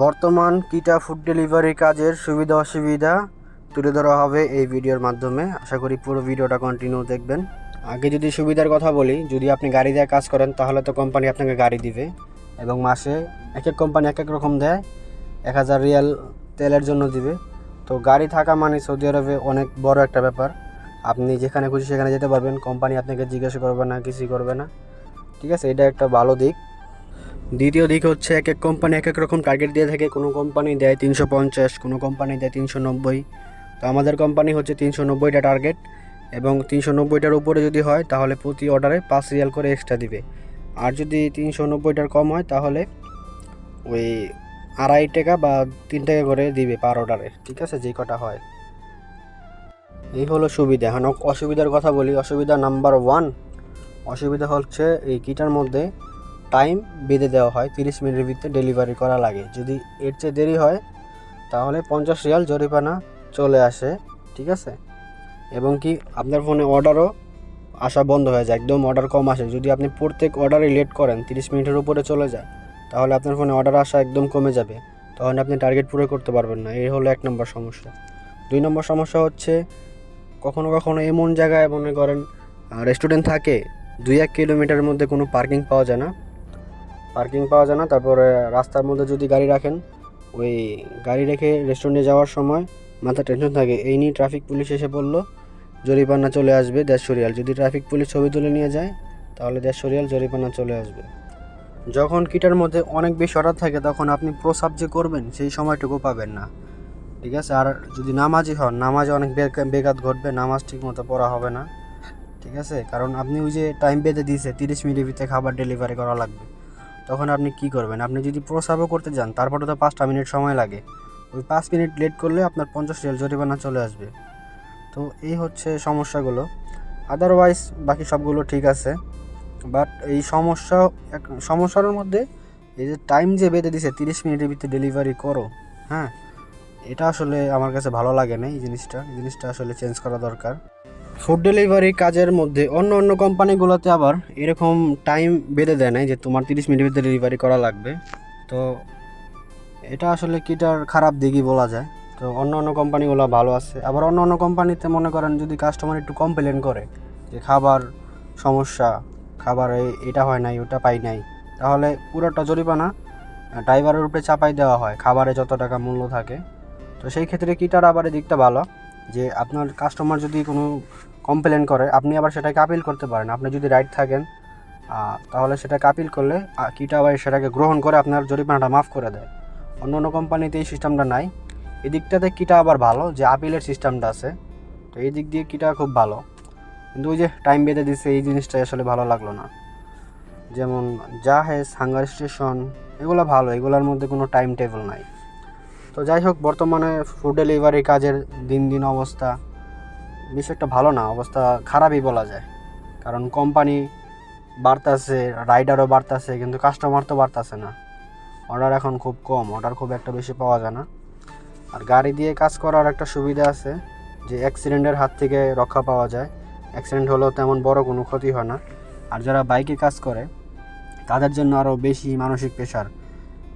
বর্তমান কিটা food delivery কাজের সুবিধা অসুবিধা তুলে ধরা হবে এই ভিডিওর মাধ্যমে। আশা করি পুরো ভিডিওটা কন্টিনিউ দেখবেন। আগে যদি সুবিধার কথা বলি, যদি আপনি গাড়ি দিয়ে কাজ করেন, তাহলে তো কোম্পানি আপনাকে গাড়ি দিবে এবং মাসে এক এক কোম্পানি এক এক রকম দেয়। এক হাজার রিয়াল তেলের জন্য দিবে। তো গাড়ি থাকা মানে সৌদি আরবে অনেক বড় একটা ব্যাপার। আপনি যেখানে খুশি সেখানে যেতে পারবেন। কোম্পানি আপনাকে জিজ্ঞাসা করবে না, কিছুই করবে না। ঠিক আছে, এটা একটা ভালো দিক। দ্বিতীয় দিক হচ্ছে এক এক কোম্পানি এক এক রকম টার্গেট দিয়ে থাকে। কোনো কোম্পানি দেয় তিনশো পঞ্চাশ, কোনো কোম্পানি দেয় তিনশো নব্বই। তো আমাদের কোম্পানি হচ্ছে তিনশো নব্বইটা টার্গেট এবং তিনশো নব্বইটার উপরে যদি হয়, তাহলে প্রতি অর্ডারে পাঁচ রিয়াল করে এক্সট্রা দিবে। আর যদি তিনশো নব্বইটার কম হয়, তাহলে ওই আড়াই টাকা বা তিন টাকা করে দিবে পার অর্ডারে ঠিক আছে? যেই কটা হয়। এই হলো সুবিধা। এখন অসুবিধার কথা বলি। অসুবিধা নাম্বার ওয়ান অসুবিধা হচ্ছে এই কিটার মধ্যে টাইম বেঁধে দেওয়া হয়, তিরিশ মিনিটের ভিতরে ডেলিভারি করা লাগে। যদি এর চেয়ে দেরি হয়, তাহলে পঞ্চাশ রিয়াল জরিমানা চলে আসে, ঠিক আছে? এবং কি আপনার ফোনে অর্ডারও আসা বন্ধ হয়ে যায়, একদম অর্ডার কম আসে। যদি আপনি প্রত্যেক অর্ডারে লেট করেন, তিরিশ মিনিটের উপরে চলে যায়, তাহলে আপনার ফোনে অর্ডার আসা একদম কমে যাবে। তখন আপনি টার্গেট পুরো করতে পারবেন না, এই হলো এক নম্বর সমস্যা। দুই নম্বর সমস্যা হচ্ছে, কখনো কখনো এমন জায়গায় মনে করেন রেস্টুরেন্ট থাকে, দুই এক কিলোমিটারের মধ্যে কোনো পার্কিং পাওয়া যায় না। পার্কিং পাওয়া যায় না। তারপরে রাস্তার মধ্যে যদি গাড়ি রাখেন, ওই গাড়ি রেখে রেস্টুরেন্টে যাওয়ার সময় মাথা টেনশন থাকে। এই নিয়ে ট্রাফিক পুলিশ এসে বলল, জরিমানা চলে আসবে দেড়শো রিয়াল যদি ট্রাফিক পুলিশ ছবি তুলে নিয়ে যায়, তাহলে দেড়শো রিয়াল জরিমানা চলে আসবে। যখন কিটার মধ্যে অনেক বেশি অর্ডার থাকে, তখন আপনি প্রসাব যে করবেন, সেই সময়টুকু পাবেন না। ঠিক আছে? আর যদি নামাজি হন, নামাজে অনেক বেঘাত ঘটবে, নামাজ ঠিক মতো পড়া হবে না। ঠিক আছে? কারণ আপনি ওই যে টাইম বেঁধে দিয়েছে, তিরিশ মিনিটের ভিতরে খাবার ডেলিভারি করা লাগবে। তখন আপনি কি করবেন? আপনি যদি প্রসাবও করতে যান তারপরে তো পাঁচটা মিনিট সময় লাগে। ওই পাঁচ মিনিট লেট করলে আপনার পঞ্চাশ রিয়াল জরিমানা চলে আসবে। তো এই হচ্ছে সমস্যাগুলো। আদারওয়াইজ বাকি সবগুলো ঠিক আছে। বাট এই সমস্যা, এক, সমস্যার মধ্যে এই যে টাইম যে বেঁধে দিছে, তিরিশ মিনিটের ভিতরে ডেলিভারি করো হ্যাঁ? এটা আসলে আমার কাছে ভালো লাগে না এই জিনিসটা। এই জিনিসটা আসলে চেঞ্জ করা দরকার। ফুড ডেলিভারি কাজের মধ্যে অন্য অন্য কোম্পানিগুলোতে আবার এরকম টাইম বেঁধে দেয় নাই যে তোমার তিরিশ মিনিটের ভিতরে ডেলিভারি করা লাগবে। তো এটা আসলে কিটার খারাপ দিকই বলা যায়। তো অন্য অন্য কোম্পানিগুলো ভালো আছে। আবার অন্য অন্য কোম্পানিতে মনে করেন যদি কাস্টমার একটু কমপ্লেন করে যে খাবার সমস্যা, খাবার এটা হয় নাই, ওটা পাই নাই, তাহলে পুরোটা জরিমানা ড্রাইভারের উপরে চাপাই দেওয়া হয়, খাবারে যত টাকা মূল্য থাকে। তো সেই ক্ষেত্রে কিটার আবার দিকটা ভালো, যে আপনার কাস্টমার যদি কোনো কমপ্লেন করে, আপনি আবার সেটাকে আপিল করতে পারেন। আপনি যদি রাইট থাকেন তাহলে সেটাকে আপিল করলে কিটা আবার সেটাকে গ্রহণ করে আপনার জরিমানাটা মাফ করে দেয়। অন্য অন্য কোম্পানিতে এই সিস্টেমটা নাই। এদিকটাতে দিকটাতে কিটা আবার ভালো, যে আপিলের সিস্টেমটা আছে। তো এই দিক দিয়ে কিটা খুব ভালো। কিন্তু ওই যে টাইম বেঁধে দিছে, এই জিনিসটা আসলে ভালো লাগল না। যেমন জাহেজ, হাঙ্গার স্টেশন, এগুলো ভালো, এগুলোর মধ্যে কোনো টাইম টেবিল নাই। তো যাই হোক, বর্তমানে ফুড ডেলিভারি কাজের দিন দিন অবস্থা। বেশ একটা ভালো না, অবস্থা খারাপই বলা যায়। কারণ কোম্পানি বাড়তাছে রাইডারও বাড়তাছে, কিন্তু কাস্টমার তো বাড়তাছে না। অর্ডার এখন খুব কম অর্ডার খুব একটা বেশি পাওয়া যায় না। আর গাড়ি দিয়ে কাজ করার একটা সুবিধা আছে, যে অ্যাক্সিডেন্টের হাত থেকে রক্ষা পাওয়া যায়। অ্যাক্সিডেন্ট হলেও তেমন বড় কোনো ক্ষতি হয় না। আর যারা বাইকে কাজ করে, তাদের জন্য আরও বেশি মানসিক প্রেশার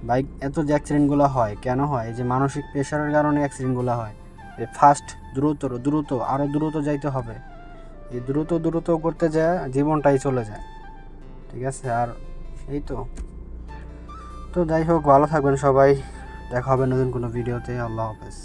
বাইক এত যে অ্যাক্সিডেন্টগুলো হয়, কেন হয়? যে মানসিক প্রেশারের কারণে অ্যাক্সিডেন্টগুলো হয়। ফাস্ট দ্রুত দ্রুত আরও দ্রুত যাইতে হবে। এই দ্রুত দ্রুত করতে যায়, জীবনটাই চলে যায়। ঠিক আছে, আর এই তো। তো যাই হোক, ভালো থাকবেন সবাই। দেখা হবে নতুন কোনো ভিডিওতে। আল্লাহ হাফেজ।